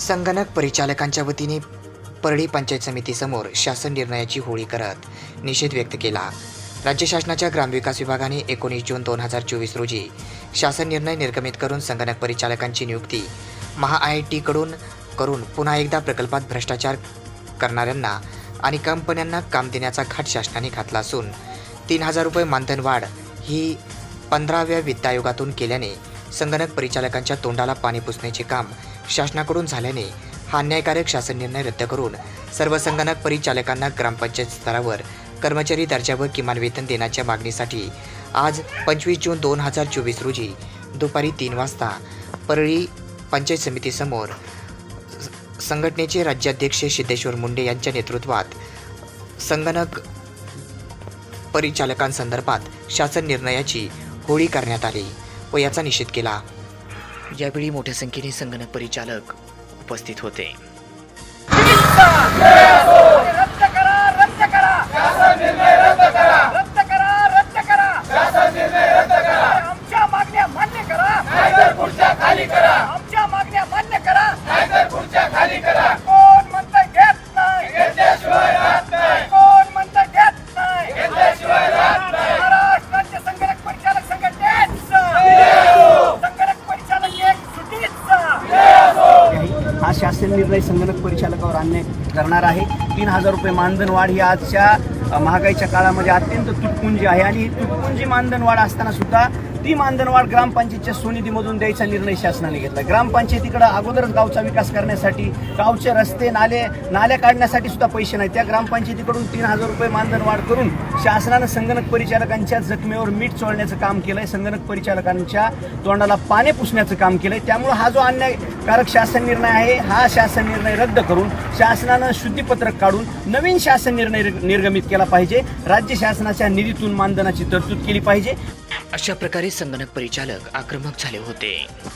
संगणक परिचालकांच्या वतीने परळी पंचायत समितीसमोर शासन निर्णयाची होळी करत निषेध व्यक्त केला. राज्य शासनाच्या ग्रामविकास विभागाने एकोणीस जून दोन हजार चोवीस रोजी शासन निर्णय निर्गमित करून संगणक परिचालकांची नियुक्ती महा आय आय टीकडून करून पुन्हा एकदा प्रकल्पात भ्रष्टाचार करणाऱ्यांना आणि कंपन्यांना काम देण्याचा घाट शासनाने घातला असून तीन हजार रुपये मानधन वाढ ही पंधराव्या वित्त आयोगातून केल्याने संगणक परिचालकांच्या तोंडाला पाणी पुसण्याचे काम शासनाकडून झाल्याने हा अन्यायकारक शासन निर्णय रद्द करून सर्व संगणक परिचालकांना ग्रामपंचायत स्तरावर कर्मचारी दर्जावर किमान वेतन देण्याच्या मागणीसाठी आज पंचवीस जून दोन हजार चोवीस रोजी दुपारी तीन वाजता परळी पंचायत समितीसमोर संघटनेचे राज्याध्यक्ष सिद्धेश्वर मुंडे यांच्या नेतृत्वात संगणक परिचालकांसंदर्भात शासन निर्णयाची होळी करण्यात आली. व याचा निषेध केला. यावेळी मोठ्या संख्येने संगणक परिचालक उपस्थित होते. हा निर्णय संगणक परिचालकावर आणणे करणार आहे. तीन हजार रुपये मानधन वाढ ही आजच्या महागाईच्या काळामध्ये अत्यंत तुटपुंजी आहे आणि ही तुटपुंजी मानधन वाढ असताना सुद्धा ती मानधन वाढ ग्रामपंचायतच्या सुनिधीमधून द्यायचा निर्णय शासनाने घेतला. ग्रामपंचायतीकडे अगोदरच गावचा विकास करण्यासाठी गावचे रस्ते नाले नाल्या काढण्यासाठी सुद्धा पैसे नाही. त्या ग्रामपंचायतीकडून तीन हजार रुपये मानधन वाढ करून शासनानं संगणक परिचालकांच्या जखमेवर मीठ चोळण्याचं काम केलंय. संगणक परिचालकांच्या तोंडाला पाने पुसण्याचं काम केलंय. त्यामुळे हा जो अन्यायकारक शासन निर्णय आहे हा शासन निर्णय रद्द करून शासनानं शुद्धीपत्रक काढून नवीन शासन निर्णय निर्गमित केला पाहिजे. राज्य शासनाच्या निधीतून मानधनाची तरतूद केली पाहिजे. अशा प्रकारे संगणक परिचालक आक्रमक झाले होते.